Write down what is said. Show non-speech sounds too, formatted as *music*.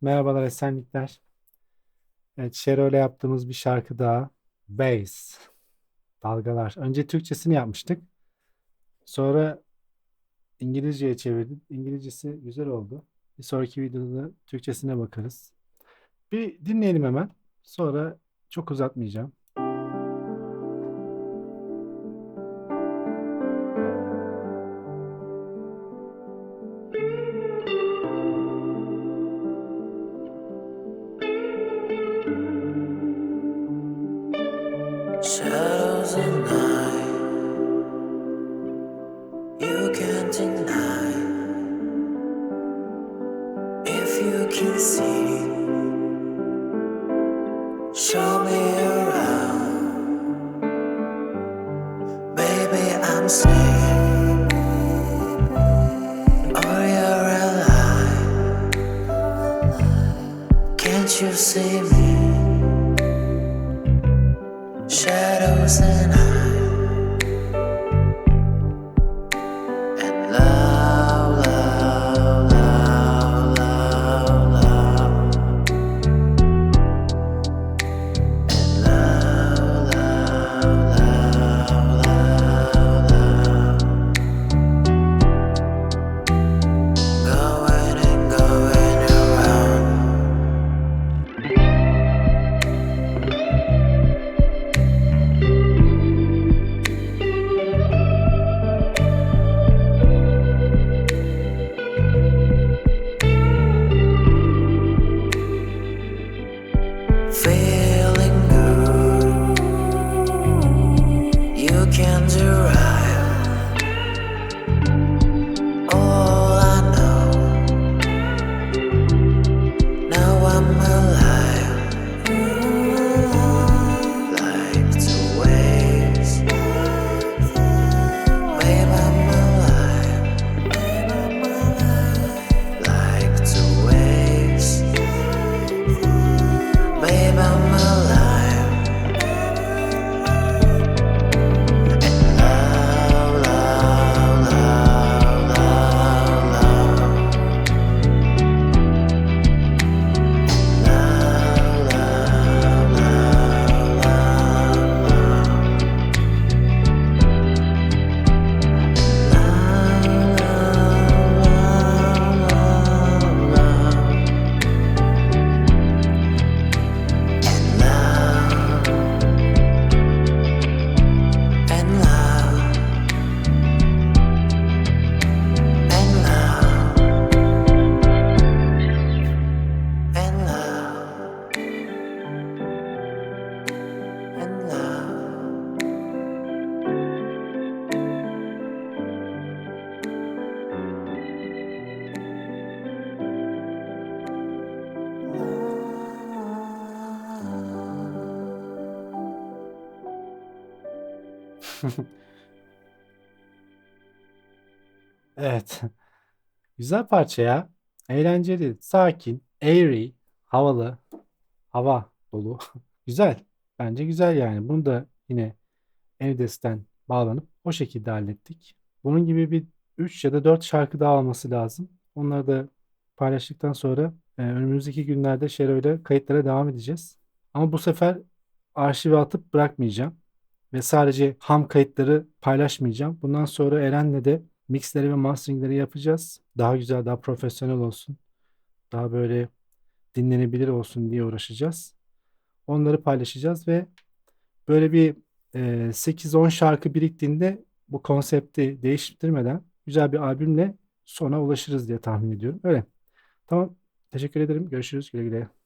Merhabalar, esenlikler. Evet, Şero ile yaptığımız bir şarkı daha. Bass, dalgalar. Önce Türkçesini yapmıştık. Sonra İngilizceye çevirdim. İngilizcesi güzel oldu. Bir sonraki videoda Türkçesine bakarız. Bir dinleyelim hemen. Sonra çok uzatmayacağım. Shadows night, you can't deny. If you can see, show me around. Baby, I'm you're alive. Can't you see me? Shadows and I I'm *laughs* Evet. Güzel parça ya. Eğlenceli, sakin, airy, havalı, hava dolu. *laughs* Güzel. Bence güzel yani. Bunu da yine Enides'ten bağlanıp o şekilde hallettik. Bunun gibi bir 3 ya da 4 şarkı daha olması lazım. Onları da paylaştıktan sonra e, önümüzdeki günlerde Şero'yla kayıtlara devam edeceğiz. Ama bu sefer arşive atıp bırakmayacağım. Ve sadece ham kayıtları paylaşmayacağım. Bundan sonra Eren'le de mixleri ve masteringleri yapacağız. Daha güzel, daha profesyonel olsun. Daha böyle dinlenebilir olsun diye uğraşacağız. Onları paylaşacağız ve böyle bir e, 8-10 şarkı biriktiğinde bu konsepti değiştirmeden güzel bir albümle sona ulaşırız diye tahmin ediyorum. Öyle. Tamam. Teşekkür ederim. Görüşürüz. Güle güle.